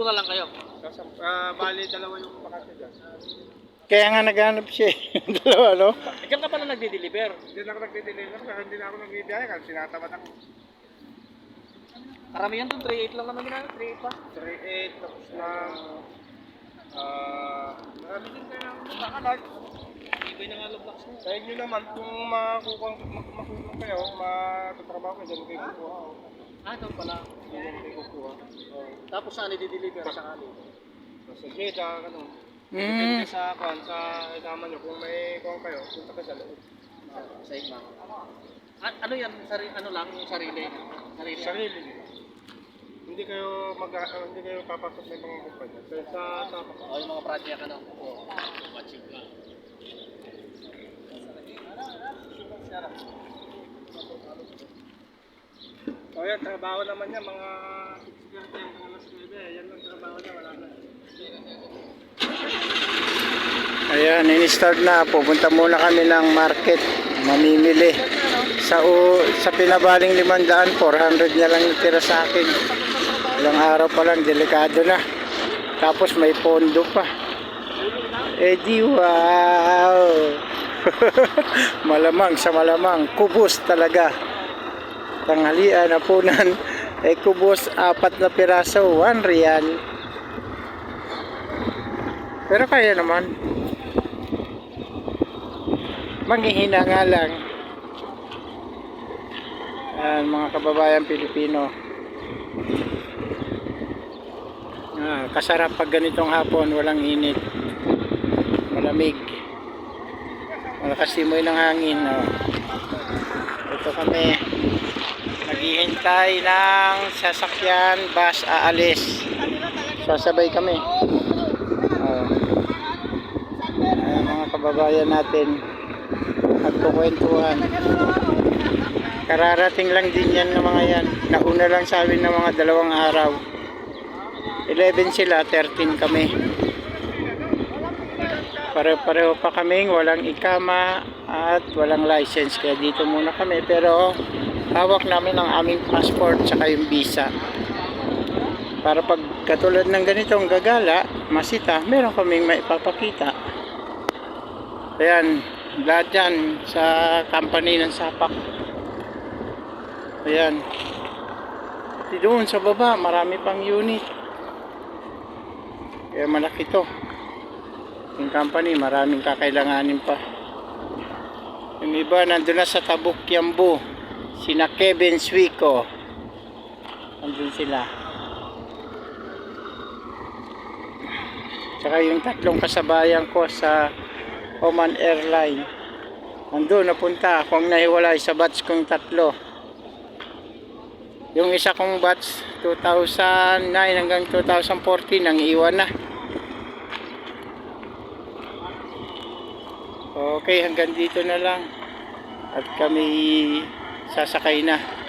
sampu na lang kayo. Nasa, ah, bali, dalawa yung bakante dyan. Kaya nga naghanap siya eh. Dalawa, no? Diyan ka pala nagde-deliver. Hindi na ako nagdi-deliver kasi hindi na ako nagbibiyahe kasi tinatamad ako. Karamihan doon, 3.8 lang naman ginagawa. 3.8 pa. 3.8 tapos na ah marami din kayo ng makalag. Ibay na nga box mo. Sa inyo naman, kung makukang, mak- makukulong kayo, matatrabaho kayo, dyan kayo kukuha. oh. Ah, doon pala. Dyan kayo kukuha. Oh. Tapos saan i-deliver sakali? Sa Jeddah, ano. Mm. Depende sa kwan, sa ikama nyo. Kung may kung kayo, punta ka sa loob. Sa igma. Ah, ano yan? Sari, ano lang? Yung sarili? Sarili. Sarili. Hindi kayo mag ah, hindi kayo papasok ng mga kumpanya. Sa sa sa O yung mga project ano? Oo. Matching lang. O yan, trabaho naman niya, mga 6 years yan, mga alas 9. Yan lang trabaho niya, wala na. Ayan, in-start na. Pupunta muna kami ng market. Mamimili. Sa u sa pinabaling 500, 400 na lang natira sa akin. Ilang araw pa lang, delikado na. Tapos may pondo pa. Eh di wow! malamang sa malamang. Kubos talaga. Tanghalian, apunan. Eh kubos, apat na piraso, 1 real. Pero kaya naman. Manghihina nga lang. Ayan, mga kababayan Pilipino. Ah, kasarap pag ganitong hapon, walang init. Malamig. Malakas timoy ng hangin. Oh. Ito kami. Naghihintay ng sasakyan, bus aalis. Sasabay kami. Oh. Ayan, mga kababayan natin nagkukwentuhan kararating lang din yan ng mga yan nauna lang sa amin ng mga dalawang araw 11 sila 13 kami pare-pareho pa kaming walang ikama at walang license. Kaya dito muna kami. Pero hawak namin ang aming passport tsaka yung visa. Para pag katulad ng ganitong gagala masita meron kaming maipapakita. Ayan lahat yan sa company ng sapak ayan. Doon sa baba marami pang unit. Kaya malaki to yung company maraming kakailanganin pa. Yung iba nandun na sa Tabuk Yambu. Sina Kevin Swico. Nandun sila. Tsaka yung tatlong kasabayan ko sa Oman Airline. Nandun napunta. Ako ang nahiwalay sa batch kong tatlo. Yung isa kong batch 2009 hanggang 2014 nang iwan na okay hanggang dito na lang. At kami sasakay na